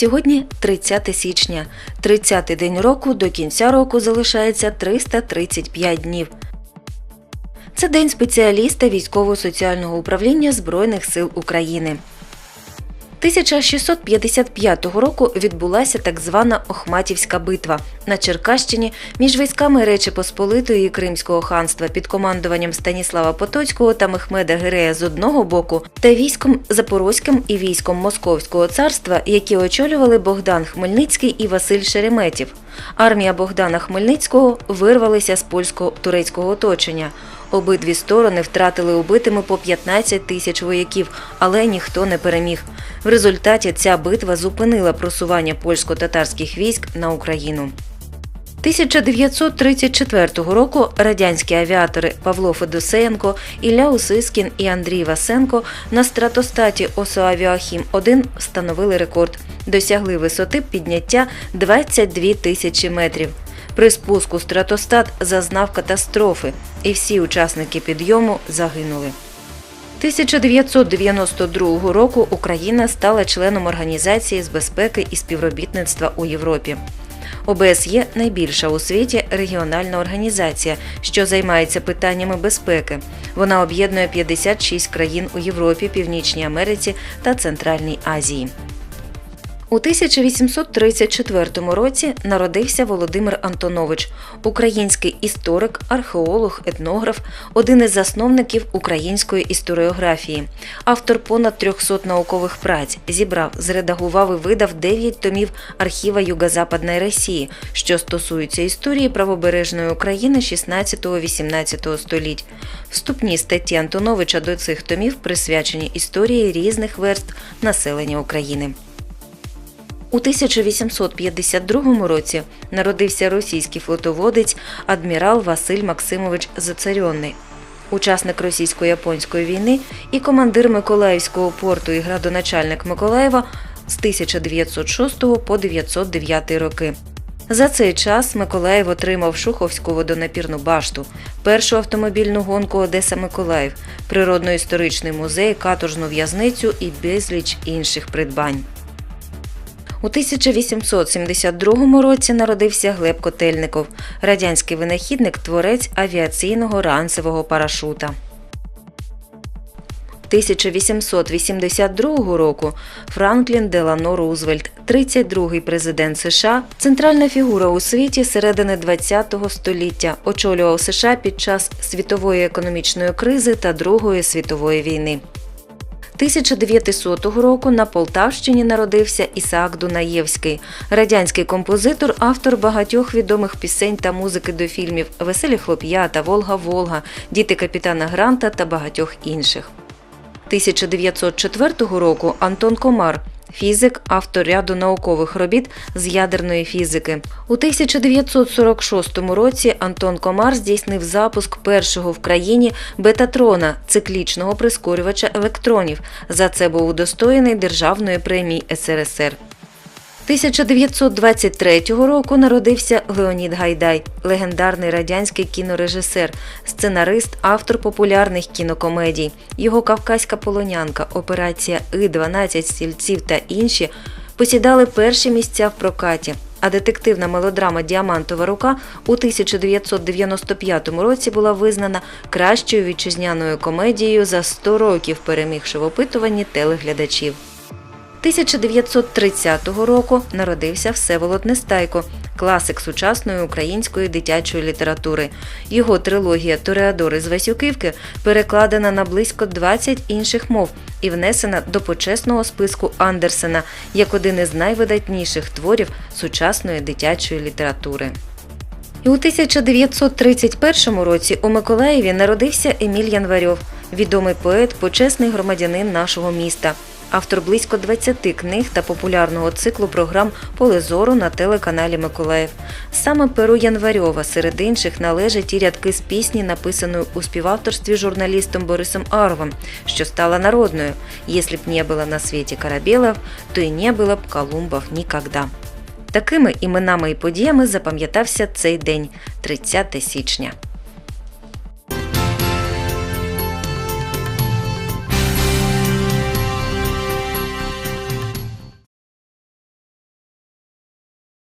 Сьогодні 30 січня. 30-й день року до кінця року залишається 335 днів. Це день спеціаліста військово-соціального управління Збройних сил України. 1655 року відбулася так звана Охматівська битва на Черкащині між військами Речі Посполитої і Кримського ханства під командуванням Станіслава Потоцького та Мехмеда Гирея з одного боку та військом Запорозьким і військом Московського царства, які очолювали Богдан Хмельницький і Василь Шереметів. Армія Богдана Хмельницького вирвалася з польсько-турецького оточення. Обидві сторони втратили убитими по 15 тисяч вояків, але ніхто не переміг. В результаті ця битва зупинила просування польсько-татарських військ на Україну. 1934 року радянські авіатори Павло Федосеєнко, Ілля Усискін і Андрій Васенко на стратостаті ОСО-Авіахім-1 встановили рекорд. Досягли висоти підняття 22 тисячі метрів. При спуску стратостат зазнав катастрофи, і всі учасники підйому загинули. 1992 року Україна стала членом Організації з безпеки і співробітництва у Європі. ОБСЄ – найбільша у світі регіональна організація, що займається питаннями безпеки. Вона об'єднує 56 країн у Європі, Північній Америці та Центральній Азії. У 1834 році народився Володимир Антонович, український історик, археолог, етнограф, один із засновників української історіографії, автор понад 300 наукових праць, зібрав, зредагував і видав 9 томів архіва Юго-Западної Росії, що стосуються історії правобережної України 16-18 століть. Вступні статті Антоновича до цих томів присвячені історії різних верств населення України. У 1852 році народився російський флотоводець адмірал Василь Максимович Зацарьонний, учасник російсько-японської війни і командир Миколаївського порту і градоначальник Миколаєва з 1906 по 909 роки. За цей час Миколаїв отримав Шуховську водонапірну башту, першу автомобільну гонку Одеса Миколаїв, природно-історичний музей, каторжну в'язницю і безліч інших придбань. У 1872 році народився Глеб Котельников, радянський винахідник, творець авіаційного ранцевого парашута. 1882 року Франклін Делано Рузвельт, 32-й президент США, центральна фігура у світі середини ХХ століття, очолював США під час світової економічної кризи та Другої світової війни. 1900 року на Полтавщині народився Ісаак Дунаєвський, радянський композитор, автор багатьох відомих пісень та музики до фільмів Веселі хлоп'ята, Волга Волга, Діти капітана Гранта та багатьох інших. 1904 року Антон Комар. Фізик, автор ряду наукових робіт з ядерної фізики. У 1946 році Антон Комар здійснив запуск першого в країні бетатрона циклічного прискорювача електронів. За це був удостоєний Державної премії СРСР. 1923 року народився Леонід Гайдай, легендарний радянський кінорежисер, сценарист, автор популярних кінокомедій. Його Кавказька полонянка, операція И 12 стільців та інші посідали перші місця в прокаті. А детективна мелодрама Діамантова рука у 1995 році була визнана кращою вітчизняною комедією за 100 років, перемігши в опитуванні телеглядачів. 1930 року народився Всеволод Нестайко, класик сучасної української дитячої літератури. Його трилогія Тореадори з Васюківки перекладена на близько 20 інших мов і внесена до почесного списку Андерсена як один із найвидатніших творів сучасної дитячої літератури. І у 1931 році у Миколаєві народився Еміль Январьов, відомий поет, почесний громадянин нашого міста автор близько 20 книг та популярного циклу програм Поле зору на телеканалі Миколаїв. Саме Перу Январьова серед інших належать і рядки з пісні, написаної у співавторстві журналістом Борисом Аровим, що стала народною. «Если б не було на світі корабелів, то й не було б Колумбов нікогда. Такими іменами і подіями запам'ятався цей день 30 січня.